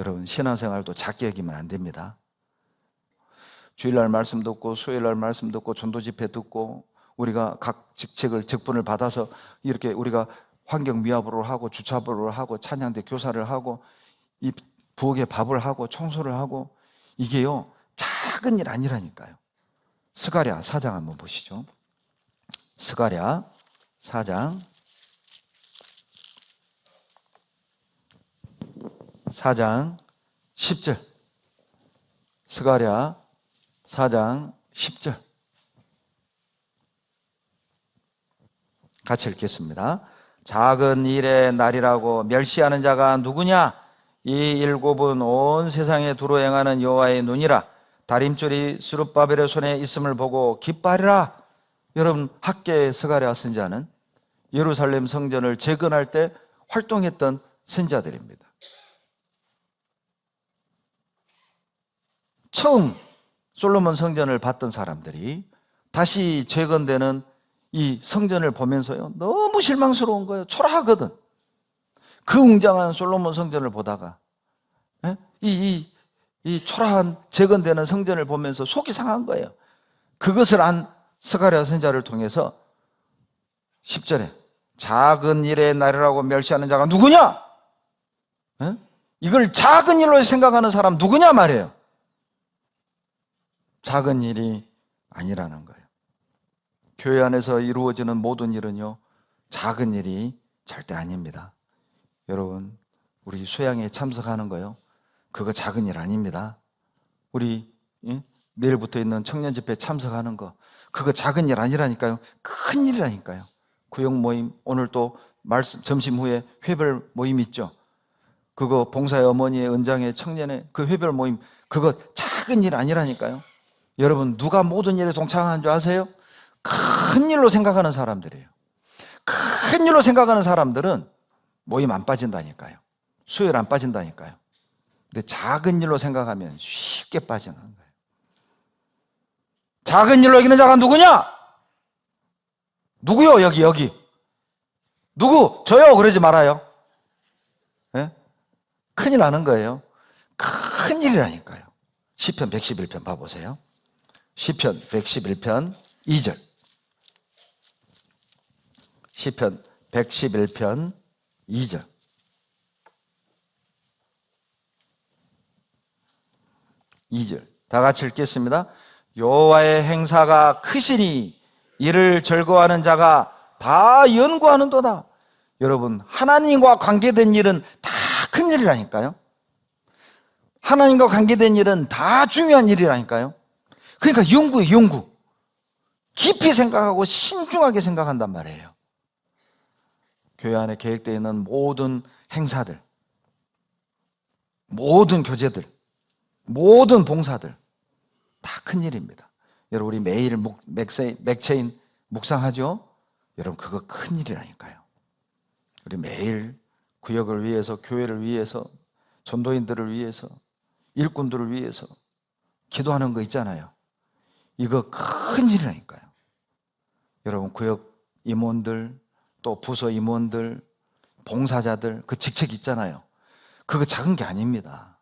여러분 신앙생활도 작게 여기면 안 됩니다. 주일날 말씀 듣고 수요일날 말씀 듣고 전도 집회 듣고 우리가 각 직책을 직분을 받아서 이렇게 우리가 환경 미화부를 하고 주차부를 하고 찬양대 교사를 하고 이 부엌에 밥을 하고 청소를 하고 이게요 작은 일 아니라니까요. 스가랴 사장 한번 보시죠. 스가랴 사장 사장 10절 스가랴 4장 10절 같이 읽겠습니다. 작은 일의 날이라고 멸시하는 자가 누구냐? 이 일곱은 온 세상에 두루 행하는 여호와의 눈이라 다림줄이 수룹바벨의 손에 있음을 보고 기뻐하리라. 여러분 학계 스가랴 선자는 예루살렘 성전을 재건할 때 활동했던 선자들입니다. 처음 솔로몬 성전을 봤던 사람들이 다시 재건되는 이 성전을 보면서요 너무 실망스러운 거예요 초라하거든 그 웅장한 솔로몬 성전을 보다가 예? 이, 이, 이 초라한 재건되는 성전을 보면서 속이 상한 거예요 그것을 안 스가랴 선자를 통해서 10절에 작은 일의 날이라고 멸시하는 자가 누구냐? 예? 이걸 작은 일로 생각하는 사람 누구냐 말이에요 작은 일이 아니라는 거예요. 교회 안에서 이루어지는 모든 일은요, 작은 일이 절대 아닙니다. 여러분, 우리 수양에 참석하는 거요, 그거 작은 일 아닙니다. 우리 예? 내일부터 있는 청년 집회 참석하는 거, 그거 작은 일 아니라니까요. 큰 일이라니까요. 구역 모임, 오늘 또 말씀, 점심 후에 회별 모임 있죠. 그거 봉사의 어머니의 은장의 청년의 그 회별 모임, 그거 작은 일 아니라니까요. 여러분 누가 모든 일에 동참하는 줄 아세요? 큰 일로 생각하는 사람들이에요. 큰 일로 생각하는 사람들은 모임 안 빠진다니까요. 수요일 안 빠진다니까요. 근데 작은 일로 생각하면 쉽게 빠지는 거예요. 작은 일로 이기는 자가 누구냐? 누구요? 여기 여기. 누구? 저요. 그러지 말아요. 예? 큰일 나는 거예요. 큰 일이라니까요. 시편 111편 봐보세요. 시편 111편 2절. 시편 111편 2절. 이절다 같이 읽겠습니다. 여호와의 행사가 크시니 이를 즐거워하는 자가 다 연구하는도다. 여러분, 하나님과 관계된 일은 다 큰 일이라니까요. 하나님과 관계된 일은 다 중요한 일이라니까요. 그러니까 연구에 연구. 깊이 생각하고 신중하게 생각한단 말이에요. 교회 안에 계획되어 있는 모든 행사들, 모든 교제들, 모든 봉사들 다 큰일입니다. 여러분 우리 매일 묵, 맥세, 맥체인 묵상하죠? 여러분 그거 큰일이라니까요. 우리 매일 구역을 위해서 교회를 위해서 전도인들을 위해서 일꾼들을 위해서 기도하는 거 있잖아요. 이거 큰 일이라니까요. 여러분 구역 임원들 또 부서 임원들 봉사자들 그 직책 있잖아요. 그거 작은 게 아닙니다.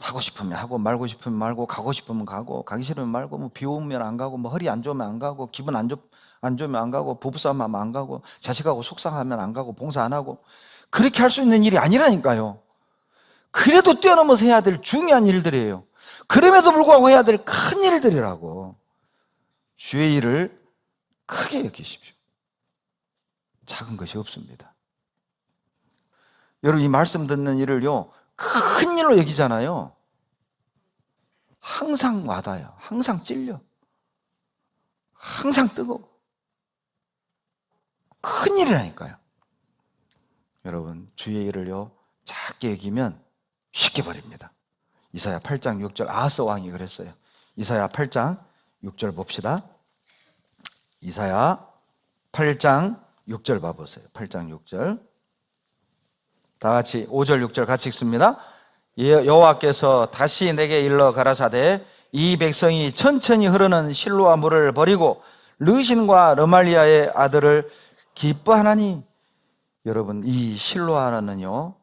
하고 싶으면 하고 말고 싶으면 말고 가고 싶으면 가고 가기 싫으면 말고 뭐 비 오면 안 가고 뭐 허리 안 좋으면 안 가고 기분 안, 좋, 안 좋으면 안 가고 부부싸움 하면 안 가고 자식하고 속상하면 안 가고 봉사 안 하고 그렇게 할 수 있는 일이 아니라니까요. 그래도 뛰어넘어서 해야 될 중요한 일들이에요. 그럼에도 불구하고 해야 될 큰 일들이라고. 주의 일을 크게 여기십시오. 작은 것이 없습니다. 여러분 이 말씀 듣는 일을요. 큰 일로 여기잖아요. 항상 와닿아요. 항상 찔려. 항상 뜨거워. 큰 일이라니까요. 여러분, 주의 일을요, 작게 여기면 쉽게 버립니다. 이사야 8장 6절, 아하스 왕이 그랬어요. 이사야 8장 6절 봅시다. 이사야 8장 6절 봐보세요. 8장 6절. 다 같이 5절 6절 같이 읽습니다. 예, 여호와께서 다시 내게 일러 가라사대 이 백성이 천천히 흐르는 실로와 물을 버리고 르신과 르말리아의 아들을 기뻐하나니 여러분 이 실로아는요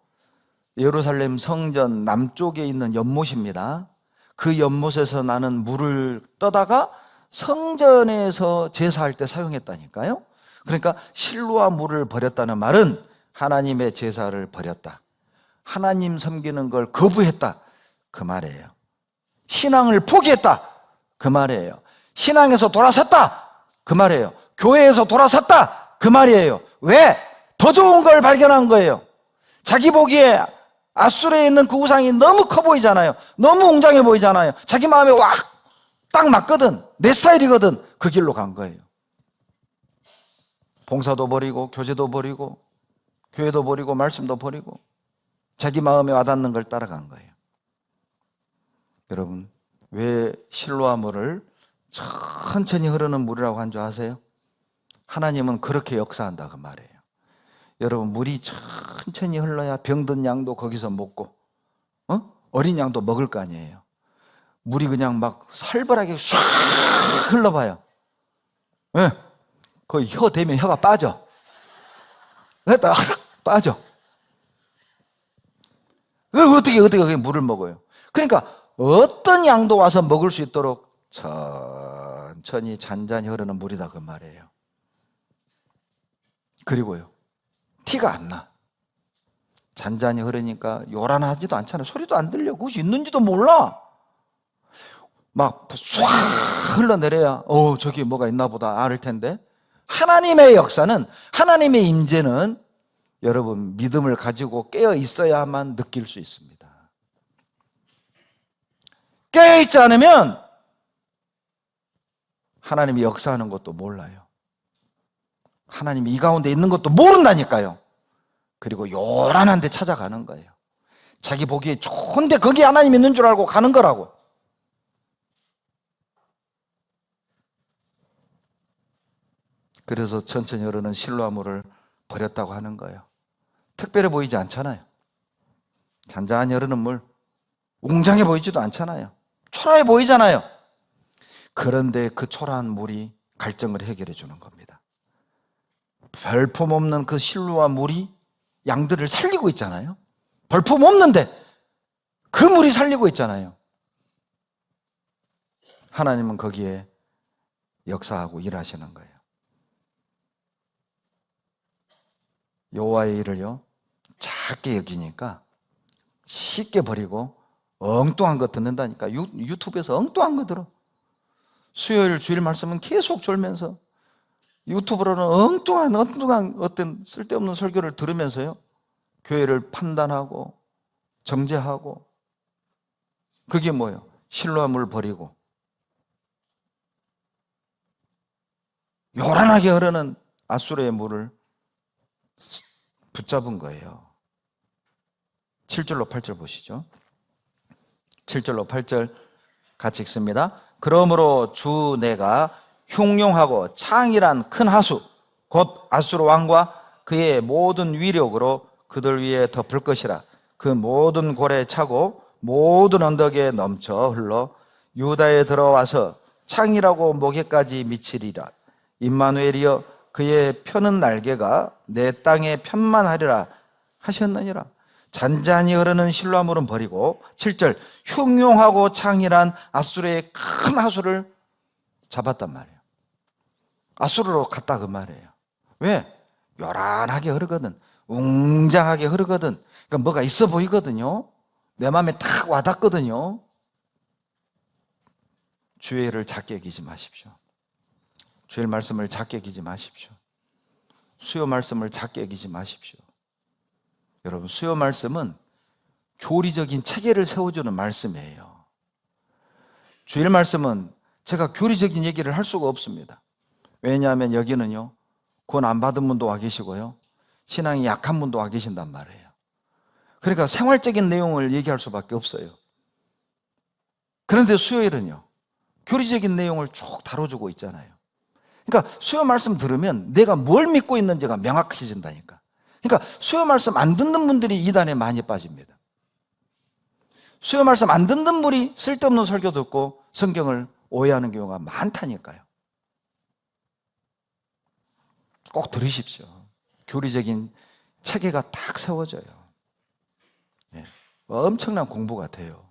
예루살렘 성전 남쪽에 있는 연못입니다. 그 연못에서 나는 물을 떠다가 성전에서 제사할 때 사용했다니까요. 그러니까 실로와 물을 버렸다는 말은 하나님의 제사를 버렸다. 하나님 섬기는 걸 거부했다. 그 말이에요. 신앙을 포기했다. 그 말이에요. 신앙에서 돌아섰다. 그 말이에요. 교회에서 돌아섰다. 그 말이에요. 왜? 더 좋은 걸 발견한 거예요. 자기 보기에 아수르에 있는 그 우상이 너무 커 보이잖아요. 너무 웅장해 보이잖아요. 자기 마음에 와, 딱 맞거든. 내 스타일이거든. 그 길로 간 거예요. 봉사도 버리고, 교제도 버리고, 교회도 버리고, 말씀도 버리고, 자기 마음에 와닿는 걸 따라간 거예요. 여러분, 왜 실로와 물을 천천히 흐르는 물이라고 한 줄 아세요? 하나님은 그렇게 역사한다 그 말이에요. 여러분 물이 천천히 흘러야 병든 양도 거기서 먹고 어? 어린 양도 먹을 거 아니에요. 물이 그냥 막 살벌하게 唰 흘러봐요. 예. 거의 혀 대면 혀가 빠져. 됐다 빠져. 그걸 어떻게 어떻게 물을 먹어요? 그러니까 어떤 양도 와서 먹을 수 있도록 천천히 잔잔히 흐르는 물이다 그 말이에요. 그리고요. 티가 안 나. 잔잔히 흐르니까 요란하지도 않잖아요. 소리도 안 들려. 그것이 있는지도 몰라. 막 쏴 흘러내려야 어 저기 뭐가 있나 보다 알 텐데 하나님의 역사는 하나님의 임재는 여러분 믿음을 가지고 깨어 있어야만 느낄 수 있습니다. 깨어 있지 않으면 하나님이 역사하는 것도 몰라요. 하나님이 이 가운데 있는 것도 모른다니까요. 그리고 요란한 데 찾아가는 거예요. 자기 보기에 좋은데 거기 하나님 있는 줄 알고 가는 거라고. 그래서 천천히 흐르는 실로아물을 버렸다고 하는 거예요. 특별해 보이지 않잖아요. 잔잔히 흐르는 물, 웅장해 보이지도 않잖아요. 초라해 보이잖아요. 그런데 그 초라한 물이 갈증을 해결해 주는 겁니다. 별품 없는 그 실로와 물이 양들을 살리고 있잖아요. 벌품 없는데 그 물이 살리고 있잖아요. 하나님은 거기에 역사하고 일하시는 거예요. 여호와의 일을요 작게 여기니까 쉽게 버리고 엉뚱한 거 듣는다니까 유, 유튜브에서 엉뚱한 거 들어. 수요일 주일 말씀은 계속 졸면서 유튜브로는 엉뚱한 엉뚱한 어떤 쓸데없는 설교를 들으면서요 교회를 판단하고 정죄하고 그게 뭐예요? 실로함을 버리고 요란하게 흐르는 아수르의 물을 붙잡은 거예요. 7절로 8절 보시죠. 7절로 8절 같이 읽습니다. 그러므로 주 내가 흉용하고 창이란 큰 하수 곧 아수르 왕과 그의 모든 위력으로 그들 위에 덮을 것이라. 그 모든 골에 차고 모든 언덕에 넘쳐 흘러 유다에 들어와서 창이라고 목에까지 미치리라. 임마누엘이여 그의 펴는 날개가 내 땅에 편만하리라 하셨느니라. 잔잔히 흐르는 실로아물은 버리고 7절 흉용하고 창이란 아수르의 큰 하수를 잡았단 말이에요 아수르로 갔다 그 말이에요. 왜? 요란하게 흐르거든. 웅장하게 흐르거든. 그러니까 뭐가 있어 보이거든요. 내 마음에 탁 와닿거든요. 주의 일을 작게 여기지 마십시오. 주일 말씀을 작게 여기지 마십시오. 수요 말씀을 작게 여기지 마십시오. 여러분 수요 말씀은 교리적인 체계를 세워주는 말씀이에요. 주일 말씀은 제가 교리적인 얘기를 할 수가 없습니다 왜냐하면 여기는요 구원 안 받은 분도 와 계시고요. 신앙이 약한 분도 와 계신단 말이에요. 그러니까 생활적인 내용을 얘기할 수밖에 없어요. 그런데 수요일은요 교리적인 내용을 쭉 다뤄주고 있잖아요. 그러니까 수요 말씀 들으면 내가 뭘 믿고 있는지가 명확해진다니까. 그러니까 수요 말씀 안 듣는 분들이 이단에 많이 빠집니다. 수요 말씀 안 듣는 분이 쓸데없는 설교 듣고 성경을 오해하는 경우가 많다니까요 꼭 들으십시오. 교리적인 체계가 딱 세워져요. 예. 엄청난 공부 같아요.